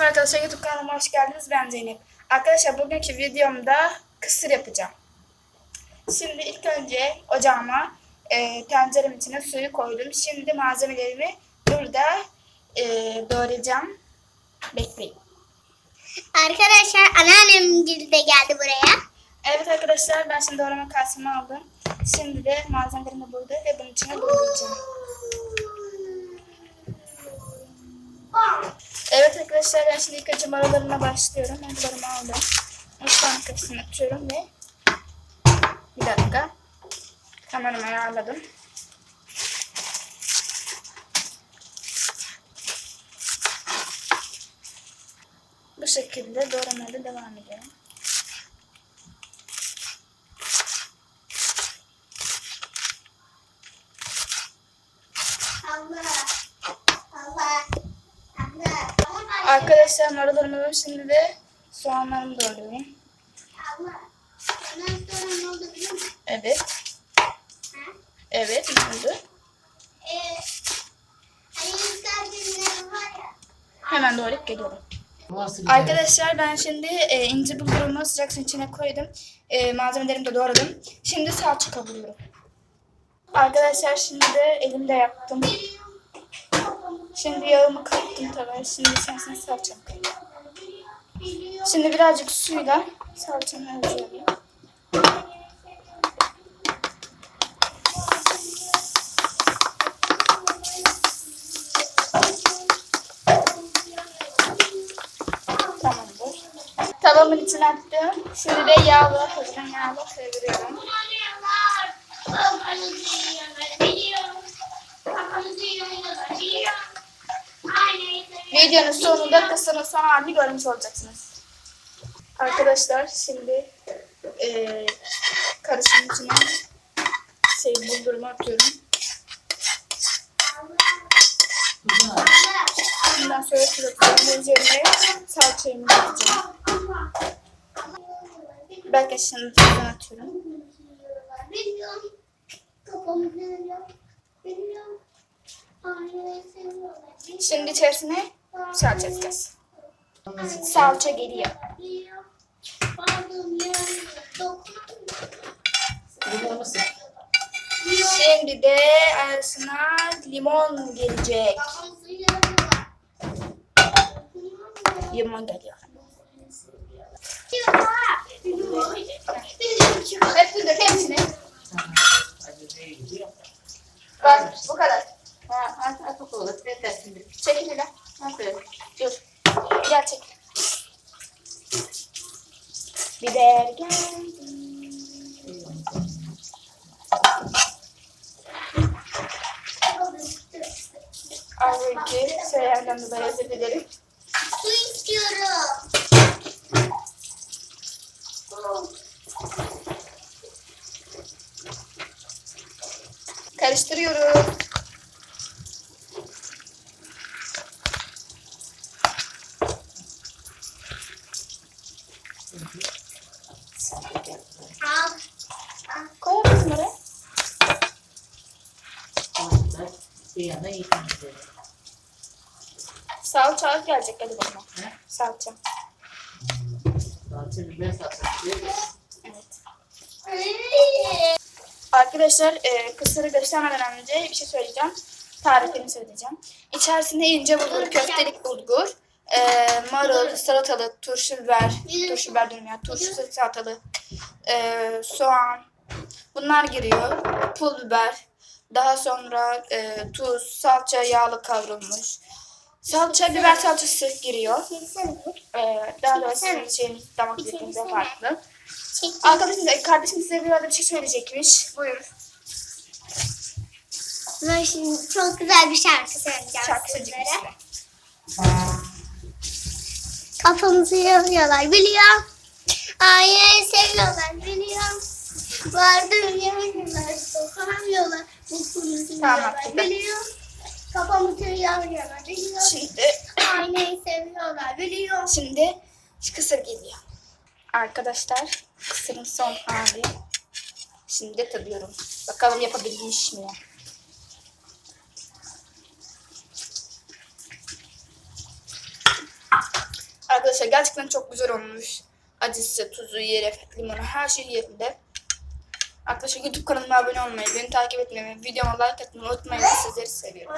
Merhaba arkadaşlar YouTube kanalıma hoş geldiniz. Ben Zeynep. Arkadaşlar bugünkü videomda kısır yapacağım. Şimdi ilk önce ocağıma e, tencerem içine suyu koydum. Şimdi malzemelerimi burada e, doğrayacağım. Bekleyin. Arkadaşlar anneannem de geldi buraya. Evet arkadaşlar ben şimdi doğrama kasımı aldım. Şimdi de malzemelerimi burada ve bunun içine doğrayacağım. Arkadaşlar ben şimdi ilk önce maralarına başlıyorum. Maralarımı aldım. Mutfağın kapısını açıyorum ve bir dakika kameramı ayarladım. Bu şekilde doğramaya devam ediyorum. Arkadaşlar maralarımı şimdi de soğanlarımı doğruyorum. Evet. Ha? Evet ne oldu? Ee, hani misafirlerim var ya. Hemen doğrayıp geliyorum. Arkadaşlar ben şimdi e, ince bulgurumu sıcak suyun içine koydum. E, malzemelerimi de doğradım. Şimdi salça kavuruyorum. Arkadaşlar şimdi de elimde yaptım. Şimdi yağımı kattım tabii. Şimdi salçamı koyayım. Şimdi birazcık suyla salçamı özlüyorum. Tamamdır. Tavamın içine attım. Şimdi de yağla, hızlı yağla çeviriyorum. Kafanızı yiyorlar, Videonun sonunda kısırın son halini görmüş olacaksınız. Arkadaşlar şimdi eee karışımın içine şey bulgurumu atıyorum. Bundan sonra şurada üzerine salçayı atacağım. Belki şimdi tuzunu atıyorum. Şimdi içerisine salça atacağız. Salça geliyor. Şimdi de arasına limon gelecek. Limon geliyor. Hepsini dök hepsini. Bak bu kadar. Aferin. Dur. Gel çek. Biber geldi. Önce söylemden dolayı özür dilerim. Su istiyorum. Karıştırıyoruz. Bir yana yıkandı. Salça az gelecek hadi bakalım. Ha? Salça. Salça biber salçası. Evet. Arkadaşlar e, kısırı göstermeden önce bir şey söyleyeceğim. Tarifini söyleyeceğim. İçerisinde ince bulgur, köftelik bulgur, e, marul, salatalık, turşu biber, turşu biber diyorum ya, turşu salatalık, e, soğan, bunlar giriyor. Pul biber, daha sonra e, tuz, salça, yağlı kavrulmuş. Salça, biber salçası giriyor. E, daha doğrusu sizin şeyiniz, damak zevkinize farklı. Arkadaşım, kardeşim size bir arada bir şey söyleyecekmiş. Buyurun. Ben şimdi çok güzel bir şarkı söyleyeceğim Şarkı söyleyecek sizlere. Kafamızı yiyorlar biliyorum. Aileni seviyorlar biliyorum. Vardır yemiyorlar, dokunamıyorlar. Mutluluğumuzu Tamam, biliyorum. Kafamızı yiyorlar biliyorum. Şimdi, Aileyi seviyorlar biliyorum. şimdi şu kısır geliyor. Arkadaşlar, kısırın son hali. Şimdi tadıyorum. Bakalım yapabilmiş mi? Arkadaşlar gerçekten çok güzel olmuş. Acısı, tuzu, yeri, limonu her şey yerinde. Arkadaşlar YouTube kanalıma abone olmayı, beni takip etmeyi, videoma like atmayı unutmayın. Sizleri seviyorum.